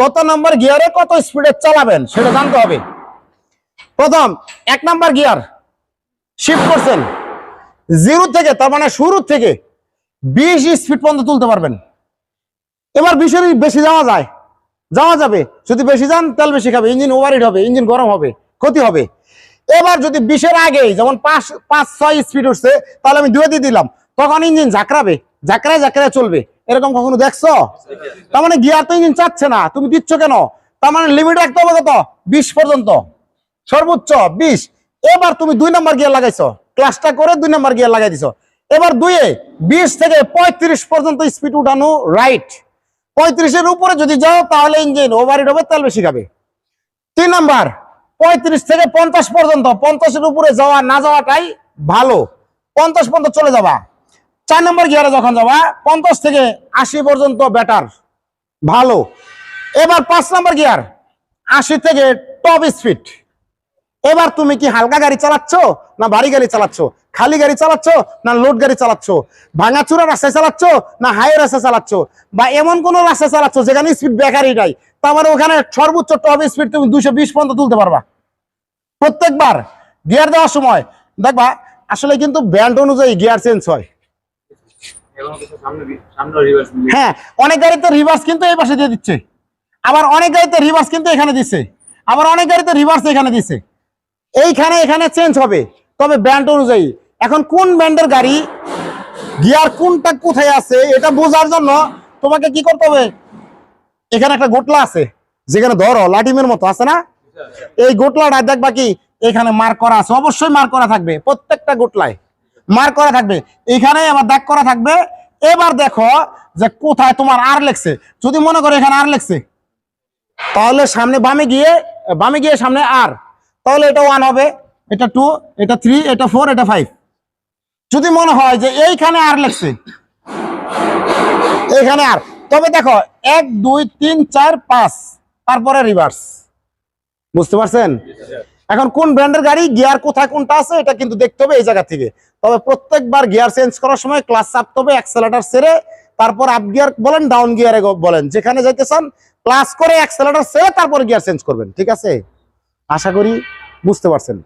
কত নাম্বার গিয়ারে কত স্পিডে চালাবেন সেটা জানতে হবে। প্রথম, এক নম্বর গিয়ার শিফট করছেন। জিরো থেকে, তার মানে শুরু থেকে বিশ স্পিড পর্যন্ত তুলতে পারবেন। এবার বিশের বেশি যাওয়া যায়, যাওয়া যাবে। যদি বেশি যান, তেল বেশি খাবে, ইঞ্জিন ওভারহিট হবে, ইঞ্জিন গরম হবে, ক্ষতি হবে। এবার যদি বিশের আগে যেমন পাঁচ পাঁচ, ছয় স্পিড উঠছে, তাহলে আমি দুয়ে দিয়ে দিলাম, তখন ইঞ্জিন ঝাঁকড়াবে, ঝাঁকড়ায় ঝাঁকড়ায় চলবে। এরকম কখনো দেখছ? তার মানে গিয়ার তো ইঞ্জিন চাচ্ছে না, তুমি দিচ্ছ কেন? তার মানে লিমিট রাখতে হবে কত? বিশ পর্যন্ত। সর্বোচ্চ বিশ। এবার তুমি দুই নাম্বার গিয়ার লাগাইছো। ক্লাসটা করে দুই নাম্বার গিয়ার লাগাই দিছো। এবার দুইয়ে বিশ থেকে পঁয়ত্রিশ পর্যন্ত স্পিড উঠানো রাইট পঁয়ত্রিশের উপরে যদি যাও, তাহলে ইঞ্জিন ওভারহিট হবে, তেল বেশি খাবে। তিন নাম্বার পঁয়ত্রিশ থেকে পঞ্চাশ পর্যন্ত, পঞ্চাশের উপরে যাওয়া না যাওয়াটাই ভালো। পঞ্চাশ পর্যন্ত চলে যাবা। চার নম্বর গিয়ারে যখন যাবা, পঞ্চাশ থেকে আশি পর্যন্ত বেটার ভালো। এবার পাঁচ নম্বর গিয়ার, আশি থেকে টপ স্পিড এবার তুমি কি হালকা গাড়ি চালাচ্ছ না ভারী গাড়ি চালাচ্ছ? খালি গাড়ি চালাচ্ছ না লোড গাড়ি চালাচ্ছ? ভাঙাচুরা রাস্তায় চালাচ্ছ না হাই রাস্তায় চালাচ্ছ? বা এমন কোন রাস্তায় চালাচ্ছ যেখানে স্পিড ব্রেকারই নাই? তার মানে ওখানে সর্বোচ্চ টপ স্পিড তুমি দুশো বিশ পর্যন্ত তুলতে পারবা। প্রত্যেকবার গিয়ার দেওয়ার সময়, দেখবা, আসলে কিন্তু ব্যান্ড অনুযায়ী গিয়ার চেঞ্জ হয় এবং কিছু সামনে বি- সামনে রিভার্স হ্যাঁ অনেক গাড়িতে রিভার্স কিন্তু এই পাশে দিয়ে দিচ্ছে। আবার অনেক গাড়িতে রিভার্স কিন্তু এখানে দিচ্ছে। আবার অনেক গাড়িতে রিভার্স এখানে দিচ্ছে। এইখানে এখানে চেঞ্জ হবে। তবে অনুযায়ী এখন কোন গাড়ি গিয়ার কোনটা কোথায় আছে এটা বোঝার জন্য তোমাকে কি করতে হবে? এখানে একটা গোটলা আছে যেখানে ধরো লাটিমের মতো আছে না? এই গোটলাটা দেখবা কি এখানে মার্ক করা আছে। অবশ্যই মার্ক করা থাকবে প্রত্যেকটা গোটলায়। মার্ক করা থাকবে। এখানে আবার দাগ করা থাকবে। এবার দেখো যে কোথায় তোমার আর লেখছে। যদি মনে করো এখানে আর লেখছে, তাহলে সামনে বামে গিয়ে বামে গিয়ে সামনে আর তাহলে এটা ওয়ান হবে, এটা টু এটা থ্রি এটা ফোর এটা ফাইভ যদি মনে হয় যে এইখানে আর লেখছে, এইখানে আর তবে দেখো, এক, দুই, তিন, চার, পাঁচ, তারপরে রিভার্স বুঝতে পারছেন? এখন কোন ব্র্যান্ডের গাড়ি, গিয়ার কোথায় কোনটা আছে, এটা কিন্তু দেখতে হবে এই জায়গা থেকে। তবে প্রত্যেকবার গিয়ার চেঞ্জ করার সময় ক্লাস চাপতে হবে অ্যাক্সেলেটার সেরে তারপর আপ গিয়ার বলেন, ডাউন গিয়ারে বলেন। যেখানে যাইতে চান ক্লাস করে অ্যাক্সেলেটার সেরে তারপর গিয়ার চেঞ্জ করবেন, ঠিক আছে? আশা করি বুঝতে পারছেন।